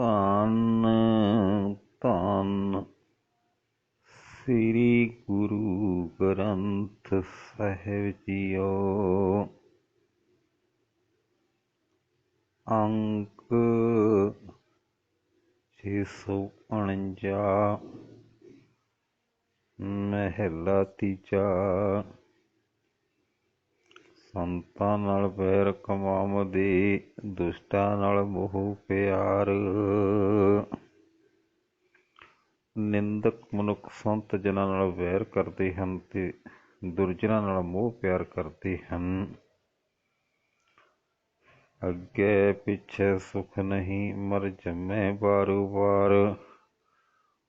ਧੰਨ ਧੰਨ ਸ੍ਰੀ ਗੁਰੂ ਗ੍ਰੰਥ ਸਾਹਿਬ ਜੀਓ। ਅੰਕ 649 ਮਹਿਲਾ ਤੀਜਾ। ਸੰਤਾਂ ਨਾਲ ਵੈਰ ਕਮਾਵਦੇ ਦੁਸ਼ਟਾਂ ਨਾਲ ਮੋਹ ਪਿਆਰ। ਨਿੰਦਕ ਮਨੁੱਖ ਸੰਤ ਜਨਾਂ ਨਾਲ ਵੈਰ ਕਰਦੇ ਹਨ ਤੇ ਦੁਰਜਨਾਂ ਨਾਲ ਮੋਹ ਪਿਆਰ ਕਰਦੇ ਹਨ। ਅੱਗੇ ਪਿੱਛੇ ਸੁਖ ਨਹੀਂ, ਮਰ ਜੰਮੇ ਬਾਰੋ ਬਾਰ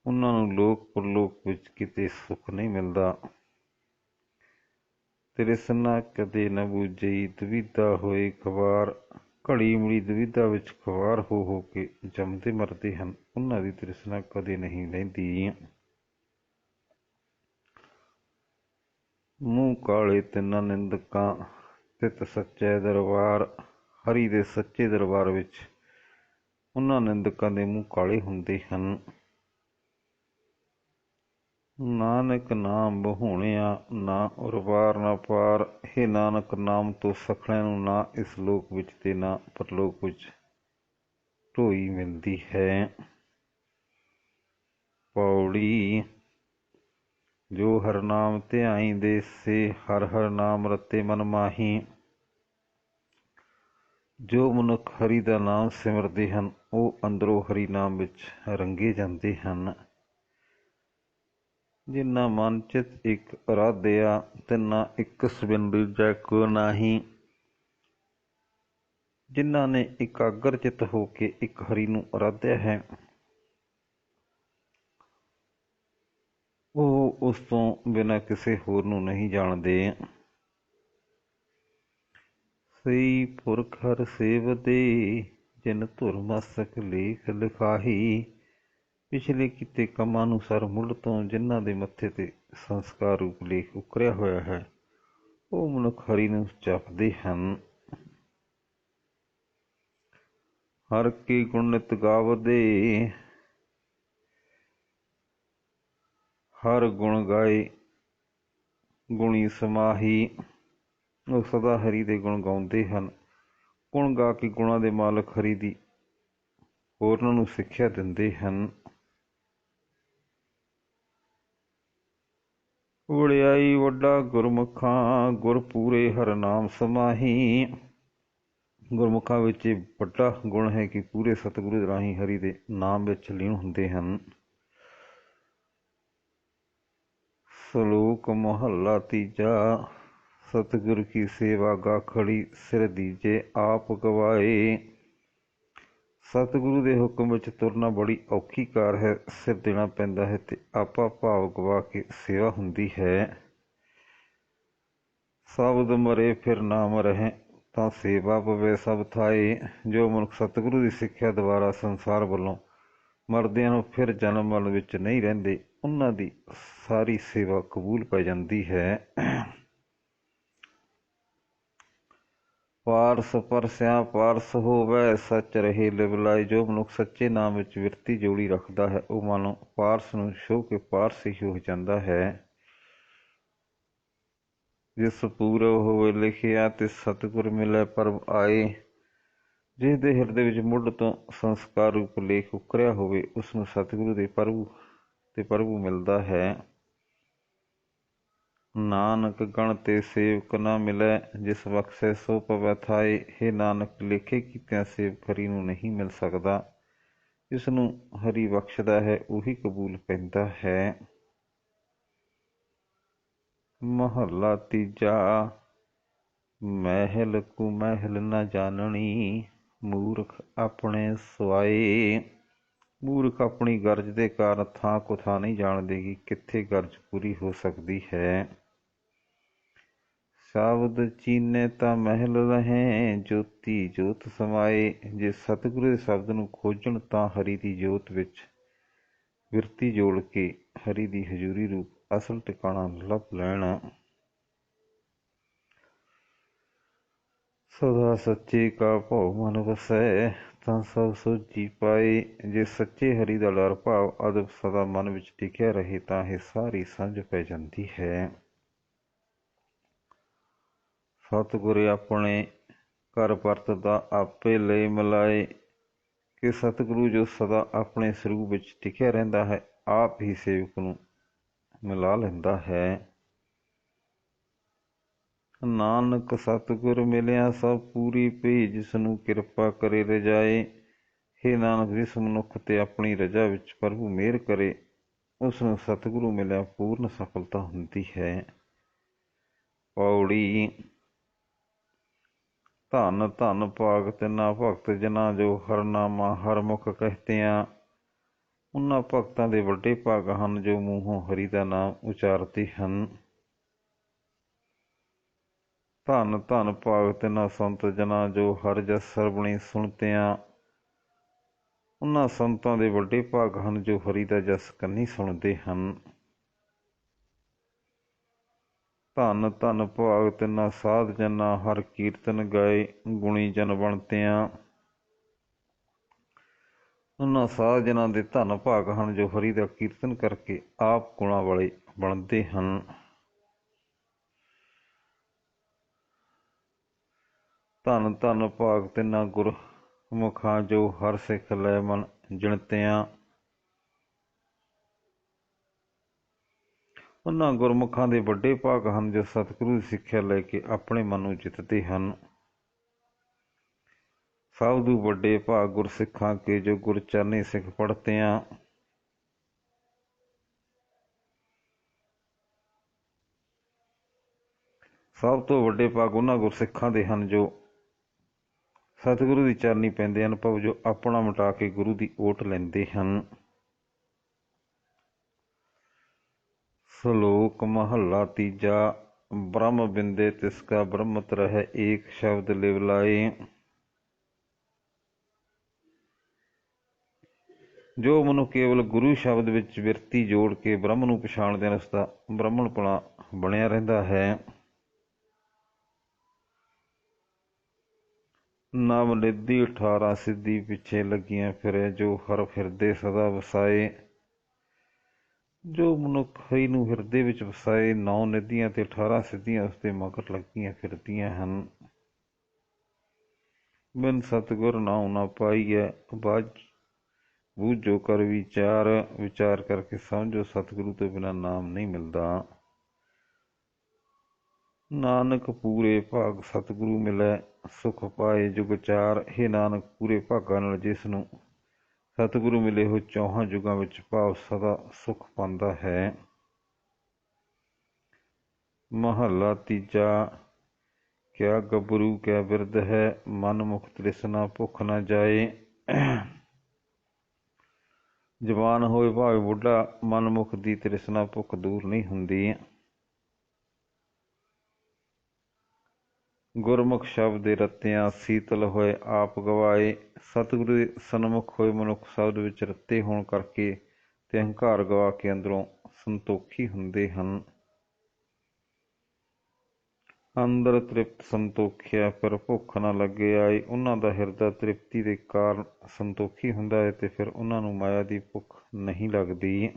ਉਹਨਾਂ ਨੂੰ ਲੋਕ ਪਰਲੋਕ ਵਿੱਚ ਕਿਤੇ ਸੁਖ ਨਹੀਂ ਮਿਲਦਾ। ਤ੍ਰਿਸ਼ਨਾ ਕਦੇ ਨ ਬੂਝਈ ਦੁਵਿਧਾ ਹੋਏ ਖਵਾਰ। ਘੜੀ ਮੁੜੀ ਦੁਵਿਧਾ ਵਿੱਚ ਖਵਾਰ ਹੋ ਹੋ ਕੇ ਜੰਮਦੇ ਮਰਦੇ ਹਨ। ਉਹਨਾਂ ਦੀ ਤ੍ਰਿਸ਼ਨਾ ਕਦੇ ਨਹੀਂ ਲੈਂਦੀ। ਮੂੰਹ ਕਾਲੇ ਤਿੰਨਾਂ ਨਿੰਦਕਾਂ ਸਥਿਤ ਸੱਚੇ ਦਰਬਾਰ, ਹਰੀ ਦੇ ਸੱਚੇ ਦਰਬਾਰ ਵਿੱਚ ਉਹਨਾਂ ਨਿੰਦਕਾਂ ਦੇ ਮੂੰਹ ਕਾਲੇ ਹੁੰਦੇ ਹਨ। ਨਾਨਕ ਨਾਮ ਬਹੂਣਿਆ, ਨਾ ਉਰਵਾਰ ਨਾ ਪਾਰ। हे ਨਾਨਕ ਨਾਮ ਤੋਂ ਸਖਲਿਆਂ ਨੂੰ, ਨਾ ਇਸ ਲੋਕ ਵਿੱਚ ਤੇ ਨਾ ਪਰਲੋਕ ਵਿੱਚ ਢੋਈ ਮਿਲਦੀ ਹੈ। ਪੌੜੀ, ਜੋ ਹਰ ਨਾਮ ਧਿਆਈ ਦੇ ਸੇ ਹਰ ਹਰ ਨਾਮ ਰਤੇ ਮਨ ਮਾਹੀ। ਜੋ ਮਨੁੱਖ ਹਰੀ ਦਾ ਨਾਮ ਸਿਮਰਦੇ ਹਨ, ਉਹ ਅੰਦਰੋਂ ਹਰੀ ਨਾਮ ਵਿੱਚ ਰੰਗੇ ਜਾਂਦੇ ਹਨ। ਜਿਨ੍ਹਾਂ ਮਨ ਚਿਤ ਇੱਕ ਅਰਾਧਿਆ ਤਿੰਨਾ ਇੱਕ ਸਬਿੰਦੂ ਜੈ ਕੋ ਨਾਹੀ। ਜਿਨ੍ਹਾਂ ਨੇ ਇਕਾਗਰ ਚਿਤ ਹੋ ਕੇ ਇੱਕ ਹਰੀ ਨੂੰ ਅਰਾਧਿਆ ਹੈ, ਉਹ ਉਸ ਤੋਂ ਬਿਨਾਂ ਕਿਸੇ ਹੋਰ ਨੂੰ ਨਹੀਂ ਜਾਣਦੇ। ਸਈ ਪੁਰਖ ਹਰ ਸੇਵਦੇ, ਜਿਨ ਧੁਰ ਮਸਕ ਲੇਖ ਲਿਖਾਹੀ। ਪਿਛਲੇ ਕੀਤੇ ਕੰਮਾਂ ਅਨੁਸਾਰ ਮੁੱਲ ਤੋਂ ਜਿਨ੍ਹਾਂ ਦੇ ਮੱਥੇ ਤੇ ਸੰਸਕਾਰ ਰੂਪ ਲੇਖ ਉਕਰਿਆ ਹੋਇਆ ਹੈ, ਉਹ ਮਨੁੱਖ ਹਰੀ ਨੂੰ ਜਪਦੇ ਹਨ। ਹਰ ਕੀ ਗੁਣ ਨਿਤ ਗਾਵਦੇ, ਹਰ ਗੁਣ ਗਾਏ, ਗੁਣੀ ਸਮਾਹੀ। ਉਹ ਸਦਾ ਹਰੀ ਦੇ ਗੁਣ ਗਾਉਂਦੇ ਹਨ। ਗੁਣ ਗਾ ਕੇ ਗੁਣਾਂ ਦੇ ਮਾਲਕ ਹਰੀ ਦੀ ਹੋਰਨਾਂ ਨੂੰ ਸਿੱਖਿਆ ਦਿੰਦੇ ਹਨ। ਵੜਿਆਈ ਵੱਡਾ ਗੁਰਮੁਖਾਂ ਗੁਰ ਪੂਰੇ ਹਰ ਨਾਮ ਸਮਾਹੀ। ਗੁਰਮੁਖਾਂ ਵਿੱਚ ਵੱਡਾ ਗੁਣ ਹੈ ਕਿ ਪੂਰੇ ਸਤਿਗੁਰੂ ਦੇ ਰਾਹੀਂ ਹਰੀ ਦੇ ਨਾਮ ਵਿੱਚ ਲੀਨ ਹੁੰਦੇ ਹਨ। ਸ਼ਲੋਕ ਮਹੱਲਾ ਤੀਜਾ, ਸਤਿਗੁਰ ਕੀ ਸੇਵਾ ਗਾ ਖੜੀ ਸਿਰ ਦੀਜੇ ਆਪ ਗਵਾਏ। ਸਤਿਗੁਰੂ ਦੇ ਹੁਕਮ ਵਿੱਚ ਤੁਰਨਾ ਬੜੀ ਔਖੀ ਕਾਰ ਹੈ, ਸਿਰ ਦੇਣਾ ਪੈਂਦਾ ਹੈ ਤੇ ਆਪਾ ਭਾਵ ਗਵਾ ਕੇ ਸੇਵਾ ਹੁੰਦੀ ਹੈ। ਸ਼ਬਦ ਮਰੇ ਫਿਰ ਨਾਮ ਰਹੇ, ਤਾਂ ਸੇਵਾ ਪਵੇ ਸਭ ਥਾਏ। ਜੋ ਮਨੁੱਖ ਸਤਿਗੁਰੂ ਦੀ ਸਿੱਖਿਆ ਦੁਆਰਾ ਸੰਸਾਰ ਵੱਲੋਂ ਮਰਦਿਆਂ ਨੂੰ ਫਿਰ ਜਨਮ ਮਰਨ ਵਿੱਚ ਨਹੀਂ ਰਹਿੰਦੇ, ਉਹਨਾਂ ਦੀ ਸਾਰੀ ਸੇਵਾ ਕਬੂਲ ਪੈ ਜਾਂਦੀ ਹੈ। ਪਾਰਸ ਪਰਸਿਆ ਪਾਰਸ ਹੋਵੇ, ਸੱਚ ਰਹੇ ਲਿਵਲਾਈ, ਜੋ ਮਨੁੱਖ ਸੱਚੇ ਨਾਮ ਵਿੱਚ ਵਿਰਤੀ ਜੋੜੀ ਰੱਖਦਾ ਹੈ, ਉਹ ਮਾਨੋ ਪਾਰਸ ਨੂੰ ਛੋਹ ਕੇ ਪਾਰਸ ਹੀ ਹੋ ਜਾਂਦਾ ਹੈ। ਜਿਸ ਪੂਰਵ ਹੋਵੇ ਲਿਖਿਆ ਤੇ ਸਤਿਗੁਰ ਮਿਲੇ ਪਰਮ ਆਏ ਜਿਸ ਦੇ ਹਿਰਦੇ ਵਿੱਚ ਮੁੱਢ ਤੋਂ ਸੰਸਕਾਰ ਰੂਪ ਲੇਖ ਉਕਰਿਆ ਹੋਵੇ, ਉਸ ਨੂੰ ਸਤਿਗੁਰੂ ਦੇ ਪ੍ਰਭੂ ਤੇ ਪ੍ਰਭੂ ਮਿਲਦਾ ਹੈ। ਨਾਨਕ ਗਣ ਤੇ ਸੇਵਕ ਨਾ ਮਿਲੇ, ਜਿਸ ਬਖਸ਼ੇ ਸੋ ਪਵੈ ਥਾਏ। हे ਨਾਨਕ, ਲੇਖੇ ਕੀਤਿਆਂ ਸੇਵਕ ਹਰੀ ਨੂੰ ਨਹੀਂ ਮਿਲ ਸਕਦਾ। ਜਿਸ ਨੂੰ ਹਰੀ ਬਖਸ਼ਦਾ ਹੈ, ਉਹੀ ਕਬੂਲ ਪੈਂਦਾ ਹੈ। ਮਹੱਲਾ ਤੀਜਾ, ਮਹਿਲ ਕੂ ਮਹਿਲ ਨਾ ਜਾਣਣੀ, ਮੂਰਖ ਆਪਣੇ ਸਵਾਏ। ਮੂਰਖ ਆਪਣੀ ਗਰਜ ਦੇ ਕਾਰਨ ਥਾਂ ਕੋ ਥਾਂ ਨਹੀਂ ਜਾਣਦੇ ਕਿ ਕਿੱਥੇ ਗਰਜ ਪੂਰੀ ਹੋ ਸਕਦੀ ਹੈ? ਸ਼ਬਦ ਚੀਨੇ ਤਾਂ ਮਹਿਲ ਰਹੇ, ਜੋਤੀ ਜੋਤ ਸਮਾਏ। ਜੇ ਸਤਿਗੁਰੂ ਦੇ ਸ਼ਬਦ ਨੂੰ ਖੋਜਣ ਤਾਂ ਹਰੀ ਦੀ ਜੋਤ ਵਿੱਚ ਵਿਰਤੀ ਜੋੜ ਕੇ ਹਰੀ ਦੀ ਹਜ਼ੂਰੀ ਰੂਪ ਅਸਲ ਟਿਕਾਣਾ ਲੱਭ ਲੈਣਾ। ਸਦਾ ਸੱਚੇ ਕਾ ਭਉ ਮਨ ਵਸੈ, ਤਾਂ ਸਭ ਸੋਚੀ ਪਾਏ। ਜੇ ਸੱਚੇ ਹਰੀ ਦਾ ਡਰ ਭਾਵ ਅਦਬ ਸਦਾ ਮਨ ਵਿੱਚ ਟਿਕਿਆ ਰਹੇ, ਤਾਂ ਇਹ ਸਾਰੀ ਸਮਝ ਪੈ ਜਾਂਦੀ ਹੈ। ਸਤਿਗੁਰ ਆਪਣੇ ਘਰ ਵਰਤਦਾ, ਆਪੇ ਲਈ ਮਿਲਾਏ। ਕਿ ਸਤਿਗੁਰੂ ਜੋ ਸਦਾ ਆਪਣੇ ਸਰੂਪ ਵਿੱਚ ਟਿਕਿਆ ਰਹਿੰਦਾ ਹੈ, ਆਪ ਹੀ ਸੇਵਕ ਨੂੰ ਮਿਲਾ ਲੈਂਦਾ ਹੈ। ਨਾਨਕ ਸਤਿਗੁਰ ਮਿਲਿਆ, ਸਭ ਪੂਰੀ ਪਈ ਜਿਸ ਨੂੰ ਕਿਰਪਾ ਕਰੇ ਰਜਾਏ। ਹੇ ਨਾਨਕ, ਜਿਸ ਮਨੁੱਖ ਤੇ ਆਪਣੀ ਰਜਾ ਵਿੱਚ ਪ੍ਰਭੂ ਮਿਹਰ ਕਰੇ ਉਸ ਨੂੰ ਸਤਿਗੁਰੂ ਮਿਲਿਆ ਪੂਰਨ ਸਫਲਤਾ ਹੁੰਦੀ ਹੈ। ਪੌੜੀ ਧਨ, ਧੰਨ ਭਾਗ ਤਿਨਾ ਭਗਤ ਜਨਾ ਜੋ ਹਰਨਾਮਾ ਹਰ ਮੁਖ ਕਹਤਿਆਂ ਉਹਨਾਂ ਭਗਤਾਂ ਦੇ ਵੱਡੇ ਭਾਗ ਹਨ ਜੋ ਮੂੰਹੋਂ ਹਰੀ ਦਾ ਨਾਮ ਉਚਾਰਦੇ ਹਨ। ਧਨ ਧਨ ਭਾਗ ਤਿਨਾ ਸੰਤ ਜਨਾ ਜੋ ਹਰ ਜਸ ਸਰਬਣੀ ਸੁਣਤਿਆਂ ਉਹਨਾਂ ਸੰਤਾਂ ਦੇ ਵੱਡੇ ਭਾਗ ਹਨ ਜੋ ਹਰੀ ਦਾ ਜਸ ਕੰਨੀ ਸੁਣਦੇ ਹਨ। ਧੰਨ ਧੰਨ ਭਾਗ ਤਿਨਾ ਸਾਧ ਜਨਾ, ਹਰ ਕੀਰਤਨ ਗਾਏ ਗੁਣੀ ਜਨ ਬਣਤਿਆਂ। ਉਹਨਾਂ ਸਾਧ ਜਨਾਂ ਦੇ ਧੰਨ ਭਾਗ ਹਨ ਜੋ ਹਰੀ ਦਾ ਕੀਰਤਨ ਕਰਕੇ ਆਪ ਗੁਣਾ ਵਾਲੇ ਬਣਦੇ ਹਨ। ਧੰਨ ਧੰਨ ਭਾਗ ਤਿਨਾ ਗੁਰ ਮੁਖਾਂ ਜੋ ਹਰ ਸਿੱਖ ਲੈ ਮਨ ਜਿਣਤਿਆਂ। ਉਹਨਾਂ ਗੁਰਮੁਖਾਂ ਦੇ ਵੱਡੇ ਭਾਗ ਹਨ ਜੋ ਸਤਿਗੁਰੂ ਦੀ ਸਿੱਖਿਆ ਲੈ ਕੇ ਆਪਣੇ ਮਨ ਨੂੰ ਜਿੱਤਦੇ ਹਨ। ਸਭ ਤੋਂ ਵੱਡੇ ਭਾਗ ਗੁਰਸਿੱਖਾਂ ਕੇ ਜੋ ਗੁਰਚਰਨੀ ਸਿੱਖ ਪੜ੍ਹਤੇ ਆ। ਸਭ ਤੋਂ ਵੱਡੇ ਭਾਗ ਉਹਨਾਂ ਗੁਰਸਿੱਖਾਂ ਦੇ ਹਨ ਜੋ ਸਤਿਗੁਰੂ ਦੀ ਚਰਨੀ ਪੈਂਦੇ ਹਨ, ਭਵ ਜੋ ਆਪਣਾ ਮਿਟਾ ਕੇ ਗੁਰੂ ਦੀ ਓਟ ਲੈਂਦੇ ਹਨ। ਸ਼ਲੋਕ ਮਹੱਲਾ ਤੀਜਾ, ਬ੍ਰਹਮ ਬਿੰਦੇ ਤਿਸ ਕਾ ਬ੍ਰਹਮਤ ਰਹਿ, ਏਕ ਸ਼ਬਦ ਲਿਵਲਾਏ ਜੋ ਮਨੁ ਕੇਵਲ ਗੁਰੂ ਸ਼ਬਦ ਵਿੱਚ ਵਿਰਤੀ ਜੋੜ ਕੇ ਬ੍ਰਹਮ ਨੂੰ ਪਛਾਣਦੇ ਹਨ ਉਸ ਦਾ ਬ੍ਰਹਮਣਪਣਾ ਬਣਿਆ ਰਹਿੰਦਾ ਹੈ। ਨਵ ਨਿੱਧੀ 18 ਸਿੱਧੀ ਪਿੱਛੇ ਲੱਗੀਆਂ ਫਿਰੇ, ਜੋ ਹਰ ਫਿਰਦੇ ਸਦਾ ਵਸਾਏ। ਜੋ ਮਨੁੱਖ ਹਰੀ ਨੂੰ ਹਿਰਦੇ ਵਿੱਚ ਵਸਾਏ ਨੌ ਨਿਧੀਆਂ ਤੇ 18 ਸਿੱਧੀਆਂ ਉਸਦੇ ਮਗਰ ਲੱਗਦੀਆਂ ਫਿਰਦੀਆਂ ਹਨ। ਬਿਨ ਸਤਗੁਰ ਨਾਉ ਨਾ ਪਾਈਐ। ਬਾਜ ਬੂਝੋ ਕਰ ਵਿਚਾਰ ਵਿਚਾਰ ਕਰਕੇ ਸਮਝੋ ਸਤਿਗੁਰੂ ਤੋਂ ਬਿਨਾ ਨਾਮ ਨਹੀਂ ਮਿਲਦਾ। ਨਾਨਕ ਪੂਰੇ ਭਾਗ ਸਤਿਗੁਰੂ ਮਿਲੈ, ਸੁਖ ਪਾਏ ਜੁਗ ਚਾਰ। ਹੈ ਨਾਨਕ, ਪੂਰੇ ਭਾਗਾਂ ਨਾਲ ਜਿਸ ਨੂੰ ਸਤਿਗੁਰੂ ਮਿਲੇ ਹੋ ਚੌਹਾਂ ਯੁਗਾਂ ਵਿੱਚ ਭਾਵ ਸਦਾ ਸੁਖ ਪਾਉਂਦਾ ਹੈ। ਮਹੱਲਾ ਤੀਜਾ, ਕਿਆ ਗੱਭਰੂ, ਕਿਆ ਬਿਰਧ ਹੈ, ਮਨ ਮੁਖ ਤ੍ਰਿਸ਼ਨਾ, ਭੁੱਖ ਨਾ ਜਾਏ। ਜਵਾਨ ਹੋਏ ਭਾਵੇਂ ਬੁੱਢਾ, ਮਨ ਮੁਖ ਦੀ ਤ੍ਰਿਸ਼ਨਾ, ਭੁੱਖ ਦੂਰ ਨਹੀਂ ਹੁੰਦੀ। ਗੁਰਮੁਖ ਸ਼ਬਦ ਦੇ ਰਤਿਆਂ ਸੀਤਲ ਹੋਏ ਆਪ ਗਵਾਏ, ਸਤਿਗੁਰੂ ਦੇ ਸਨਮੁਖ ਹੋਏ ਮਨੁੱਖ ਸ਼ਬਦ ਵਿੱਚ ਰੱਤੇ ਹੋਣ ਕਰਕੇ ਤੇ ਹੰਕਾਰ ਗਵਾ ਕੇ ਅੰਦਰੋਂ ਸੰਤੋਖੀ ਹੁੰਦੇ ਹਨ। ਅੰਦਰ ਤ੍ਰਿਪਤ ਸੰਤੋਖਿਆ ਪਰ ਭੁੱਖ ਨਾ ਲੱਗੇ ਆਈ ਉਹਨਾਂ ਦਾ ਹਿਰਦਾ ਤ੍ਰਿਪਤੀ ਦੇ ਕਾਰਨ ਸੰਤੋਖੀ ਹੁੰਦਾ ਹੈ ਤੇ ਫਿਰ ਉਹਨਾਂ ਨੂੰ ਮਾਇਆ ਦੀ ਭੁੱਖ ਨਹੀਂ ਲੱਗਦੀ।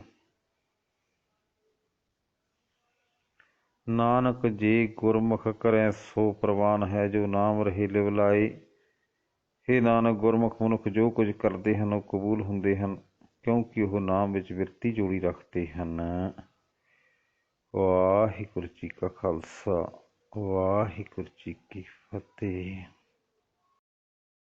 ਨਾਨਕ ਜੇ ਗੁਰਮੁਖ ਕਰੈ ਸੋ ਪ੍ਰਵਾਨ ਹੈ ਜੋ ਨਾਮ ਰਹੇ ਲਿਵ ਲਾਏ हे ਨਾਨਕ, ਗੁਰਮੁਖ ਮਨੁੱਖ ਜੋ ਕੁਝ ਕਰਦੇ ਹਨ, ਉਹ ਕਬੂਲ ਹੁੰਦੇ ਹਨ, ਕਿਉਂਕਿ ਉਹ ਨਾਮ ਵਿੱਚ ਵਿਰਤੀ ਜੋੜੀ ਰੱਖਦੇ ਹਨ। ਵਾਹਿਗੁਰੂ ਜੀ ਕਾ ਖਾਲਸਾ, ਵਾਹਿਗੁਰੂ ਜੀ ਕੀ ਫਤਿਹ।